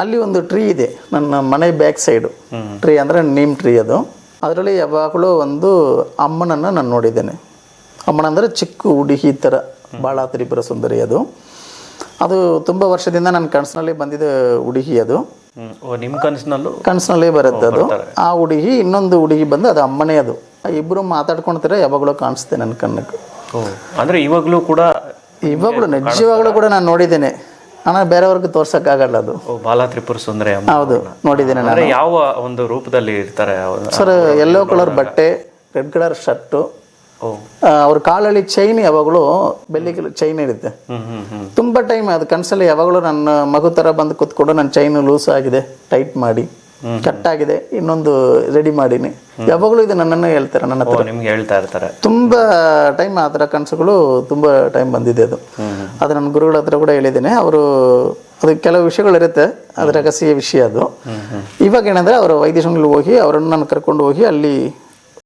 ಅಲ್ಲಿ ಒಂದು ಟ್ರೀ ಇದೆ ನನ್ನ ಮನೆ ಬ್ಯಾಕ್ ಸೈಡು ಟ್ರೀ ಅಂದರೆ ನೀಮ್ ಟ್ರೀ ಅದು. ಅದರಲ್ಲಿ ಯಾವಾಗಲೂ ಒಂದು ಅಮ್ಮನನ್ನು ನಾನು ನೋಡಿದ್ದೇನೆ. ಅಮ್ಮನ ಅಂದರೆ ಚಿಕ್ಕ ಹುಡುಗಿ ಥರ ಭಾಳ ತ್ರಿಪುರ ಸುಂದರಿ ಅದು. ಅದು ತುಂಬ ವರ್ಷದಿಂದ ನನ್ನ ಕನಸಿನಲ್ಲಿ ಬಂದಿದ್ದ ಹುಡುಗಿ ಅದು. ನಿಮ್ಮ ಕನಸಿನಲ್ಲೂ ಕನಸಿನಲ್ಲೇ ಬರುತ್ತೆ ಅದು. ಆ ಹುಡುಗಿ ಇನ್ನೊಂದು ಹುಡುಗಿ ಬಂದು ಅದು ಅಮ್ಮನೇ ಅದು. ಇಬ್ಬರು ಮಾತಾಡ್ಕೊಳ್ತಾರೆ ಯಾವಾಗಲೂ ಕಾಣಿಸುತ್ತೆ ನನ್ನ ಕಣ್ಣಕ್ಕೆ ಅಂದರೆ ಇವಾಗಲೂ ಕೂಡ ಇವಾಗಲೂ ನಿಜವಾಗ್ಲೂ ಕೂಡ ನಾನು ನೋಡಿದ್ದೇನೆ. ಹಣ ಬೇರೆಯವ್ರಿಗೆ ತೋರ್ಸಕ್ಕಾಗಲ್ಲ ಅದು. ಬಾಲ ತ್ರಿಪುರ ಸುಂದರ ಹೌದು ನೋಡಿದ್ದೀನಿ ನಾನು. ಯಾವ ಒಂದು ರೂಪದಲ್ಲಿ ಇರ್ತಾರೆ ಸರ್ ಯೆಲ್ಲೋ ಕಲರ್ ಬಟ್ಟೆ ರೆಡ್ ಕಲರ್ ಶರ್ಟು ಅವ್ರ ಕಾಲಲ್ಲಿ ಚೈನ್ ಯಾವಾಗಲೂ ಬೆಲ್ಲಿ ಚೈನ್ ಇರುತ್ತೆ. ತುಂಬ ಟೈಮ್ ಅದು ಕನಸಲ್ಲಿ ಯಾವಾಗಲೂ ನನ್ನ ಮಗು ಥರ ಬಂದು ಕೂತ್ಕೊಂಡು ನನ್ನ ಚೈನ್ ಲೂಸ್ ಆಗಿದೆ ಟೈಟ್ ಮಾಡಿ. ಕಟ್ ಆಗಿದೆ ಇನ್ನೊಂದು ರೆಡಿ ಮಾಡೀನಿ. ಯಾವಾಗಲೂ ಇದು ನನ್ನನ್ನು ಹೇಳ್ತಾರೆ ನನ್ನ ಹತ್ರ. ನಿಮ್ಗೆ ಹೇಳ್ತಾ ಇರ್ತಾರೆ. ತುಂಬ ಟೈಮ್ ಆ ಥರ ಕನಸುಗಳು ತುಂಬ ಟೈಮ್ ಬಂದಿದೆ ಅದು. ಅದು ನನ್ನ ಗುರುಗಳ ಹತ್ರ ಕೂಡ ಹೇಳಿದ್ದೀನಿ. ಅವರು ಅದು ಕೆಲವು ವಿಷಯಗಳಿರುತ್ತೆ ಅದು ರಹಸ್ಯ ವಿಷಯ ಅದು. ಇವಾಗ ಏನಂದ್ರೆ ಅವರು ವೈದ್ಯಶಂಗ್ಲಿ ಹೋಗಿ ಅವರನ್ನು ನಾನು ಕರ್ಕೊಂಡು ಹೋಗಿ ಅಲ್ಲಿ